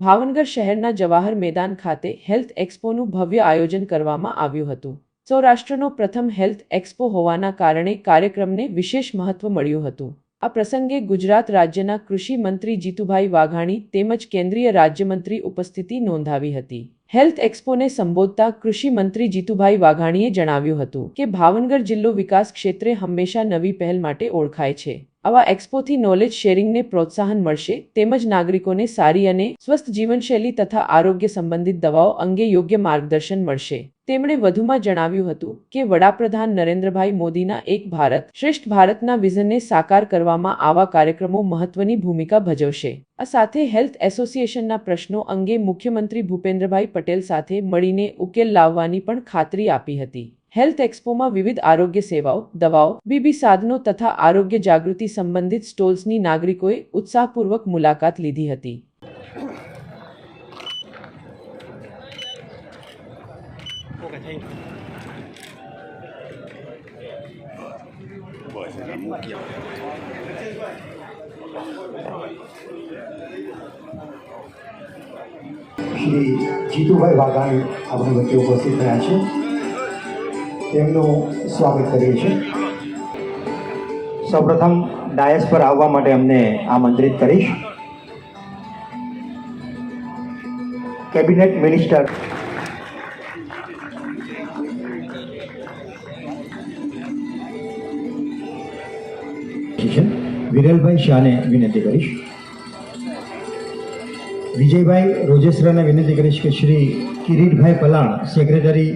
ભાવનગર શહેરના જવાહર મેદાન ખાતે હેલ્થ એક્સપોનું ભવ્ય આયોજન કરવામાં આવ્યું હતું. સૌરાષ્ટ્રનો પ્રથમ હેલ્થ એક્સપો હોવાના કારણે કાર્યક્રમને વિશેષ મહત્વ મળ્યું હતું. આ પ્રસંગે ગુજરાત રાજ્યના કૃષિ મંત્રી જીતુભાઈ વાઘાણી તેમજ કેન્દ્રીય રાજ્યમંત્રી ઉપસ્થિતિ નોંધાવી હતી. હેલ્થ એક્સપોને સંબોધતા કૃષિ મંત્રી જીતુભાઈ વાઘાણીએ જણાવ્યું હતું કે ભાવનગર જિલ્લો વિકાસ ક્ષેત્રે હંમેશા નવી પહેલ માટે ઓળખાય છે. આવા એક્સપોથી નોલેજ શેરિંગને પ્રોત્સાહન મળશે, તેમજ નાગરિકોને સારી અને સ્વસ્થ જીવનશૈલી તથા આરોગ્ય સંબંધિત દવાઓ અંગે યોગ્ય માર્ગદર્શન મળશે. તેમણે વધુમાં જણાવ્યું હતું કે, વડાપ્રધાન નરેન્દ્રભાઈ મોદીના એક ભારત શ્રેષ્ઠ ભારતના વિઝનને સાકાર કરવામાં આવા કાર્યક્રમો મહત્વની ભૂમિકા ભજવશે. આ સાથે હેલ્થ એસોસિએશનના પ્રશ્નો અંગે મુખ્યમંત્રી ભૂપેન્દ્રભાઈ પટેલ સાથે મળીને ઉકેલ લાવવાની પણ ખાતરી આપી હતી. હેલ્થ એક્સપોમાં વિવિધ આરોગ્ય સેવાઓ, દવાઓ, બીબી સાધનો તથા આરોગ્ય જાગૃતિ સંબંધિત સ્ટોલ્સની નાગરિકોએ ઉત્સાહપૂર્વક મુલાકાત લીધી હતી. શ્રી જીતુભાઈ વાઘાણી આપણી વચ્ચે ઉપસ્થિત રહ્યા છે. તેમનું સ્વાગત કરીએ છીએ. સૌપ્રથમ ડાયસ પર આવવા માટે અમને આમંત્રિત કરીશ. કેબિનેટ મિનિસ્ટર વિરલભાઈ શાહને વિનંતી કરીશ. વિજયભાઈ રોજેસરાને વિનંતી કરીશ કે શ્રી કિરીટભાઈ પલાણ સેક્રેટરી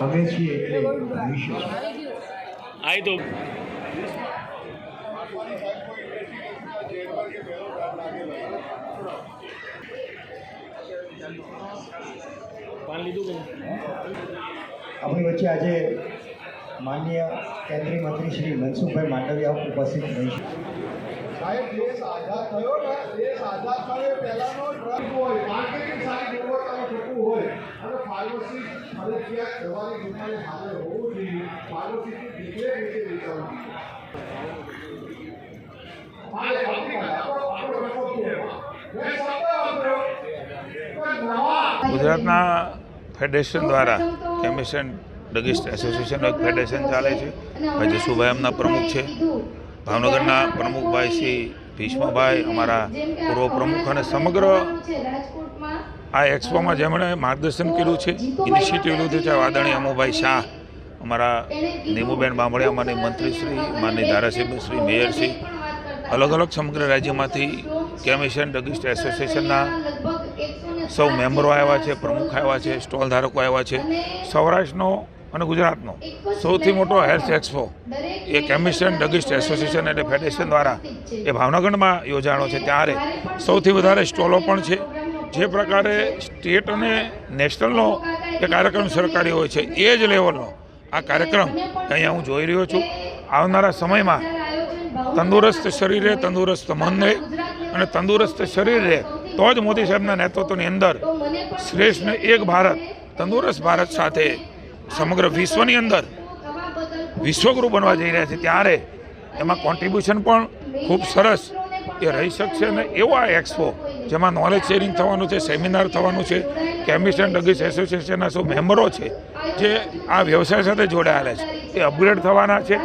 અમે છીએ એટલે ભવિષ્ય આઈ તો પાન લીધું કે આપણી વચ્ચે આજે માનનીય કેન્દ્રીય મંત્રી શ્રી મનસુખભાઈ માંડવિયા ઉપસ્થિત રહીશું છે સાહેબ દેશ આઝાદ થયો ને દેશ આઝાદ થયો પહેલાનો ડ્રગ હોય માર્કેટિંગ સારી ગુણવત્તાનું થતું હોય અને ફાર્મસી ફરજિયાત દવાની દુકાને હાજર હોવું જોઈએ ફાર્મસીથી દીકરે રીતે વેચાવું જોઈએ હા, એ આવતીકાલે આપણો આપણો રેકોર્ડ છે એમાં. મેં સત્તા વાપર્યો. પણ નવા ગુજરાતના ફેડરેશન દ્વારા કેમિશન ડગિસ્ટ એસોસિએશનનું એક ફેડરેશન ચાલે છે. ભાઈ જસુભાઈ એમના પ્રમુખ છે. ભાવનગરના પ્રમુખભાઈ શ્રી ભીષ્મભાઈ, અમારા પૂર્વ પ્રમુખ અને સમગ્ર આ એક્સપોમાં જેમણે માર્ગદર્શન કર્યું છે ઇનિશિયેટિવ લીધું છે વાદણી અમુભાઈ શાહ, અમારા નીમુબેન બાંભળિયા અમારી મંત્રીશ્રી માની ધારાસભ્યશ્રી મેયરશ્રી અલગ અલગ સમગ્ર રાજ્યમાંથી કેમિશન ડગિસ્ટ એસોસિએશનના સૌ મેમ્બરો આવ્યા છે, પ્રમુખ આવ્યા છે, સ્ટોલ ધારકો આવ્યા છે. સૌરાષ્ટ્રનો અને ગુજરાતનો સૌથી મોટો હેલ્થ એક્સપો, એ કેમિસ્ટ્રી ડગિસ્ટ એસોસિએશન એટલે ફેડરેશન દ્વારા એ ભાવનગરમાં યોજાણો છે. ત્યારે સૌથી વધારે સ્ટોલો પણ છે. જે પ્રકારે સ્ટેટ અને નેશનલનો જે કાર્યક્રમ સરકારી હોય છે, એ જ લેવલનો આ કાર્યક્રમ અહીંયા હું જોઈ રહ્યો છું. આવનારા સમયમાં તંદુરસ્ત શરીરે તંદુરસ્ત મન રહે અને તંદુરસ્ત શરીર તો જ મોદી સાહેબના નેતૃત્વની અંદર શ્રેષ્ઠ એક ભારત, તંદુરસ્ત ભારત સાથે સમગ્ર વિશ્વની અંદર વિશ્વગુરુ બનવા જઈ રહ્યા છે ત્યારે એમાં કોન્ટ્રીબ્યુશન પણ ખૂબ સરસ એ રહી શકશે અને એવો આ એક્સપો જેમાં નોલેજ શેરિંગ થવાનું છે સેમિનાર થવાનું છે કેમિસ્ટ એન્ડ ડગીસ એસોસિએશનના શું મેમ્બરો છે જે આ વ્યવસાય સાથે જોડાયેલા છે. એ અપગ્રેડ થવાના છે.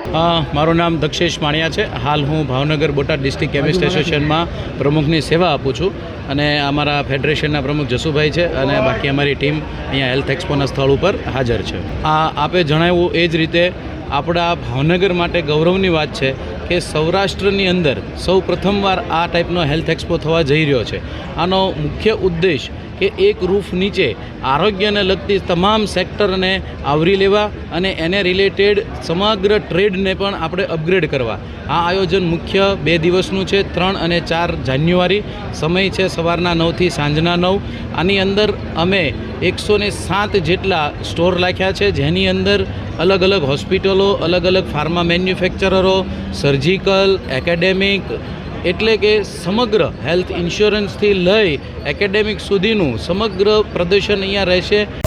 મારું નામ દક્ષેશ માણિયા છે. હાલ હું ભાવનગર બોટાદ ડિસ્ટ્રિક્ટ કેમિસ્ટ એસોસિએશનમાં પ્રમુખની સેવા આપું છું અને અમારા ફેડરેશનના પ્રમુખ જસુભાઈ છે અને બાકી અમારી ટીમ અહીંયા હેલ્થ એક્સપોના સ્થળ ઉપર હાજર છે. આ આપે જણાવ્યું એ જ રીતે આપણા ભાવનગર માટે ગૌરવની વાત છે કે સૌરાષ્ટ્રની અંદર સૌ પ્રથમવાર આ ટાઈપનો હેલ્થ એક્સપો થવા જઈ રહ્યો છે. આનો મુખ્ય ઉદ્દેશ કે એક રૂફ નીચે આરોગ્યને લગતી તમામ સેક્ટરને આવરી લેવા અને એને રિલેટેડ સમગ્ર ટ્રેડને પણ આપણે અપગ્રેડ કરવા. આ આયોજન મુખ્ય બે દિવસનું છે, ત્રણ અને ચાર જાન્યુઆરી. સમય છે સવારના નવથી સાંજના નવ. આની અંદર અમે એકસો સાત જેટલા સ્ટોર રાખ્યા છે, જેની અંદર અલગ અલગ હોસ્પિટલો, અલગ અલગ ફાર્મા મેન્યુફેક્ચરરો, સર્જિકલ, એકેડેમિક, એટલે કે સમગ્ર હેલ્થ ઇન્સ્યોરન્સથી લઈ એકેડેમિક સુધીનું સમગ્ર પ્રદર્શન અહીંયા રહેશે.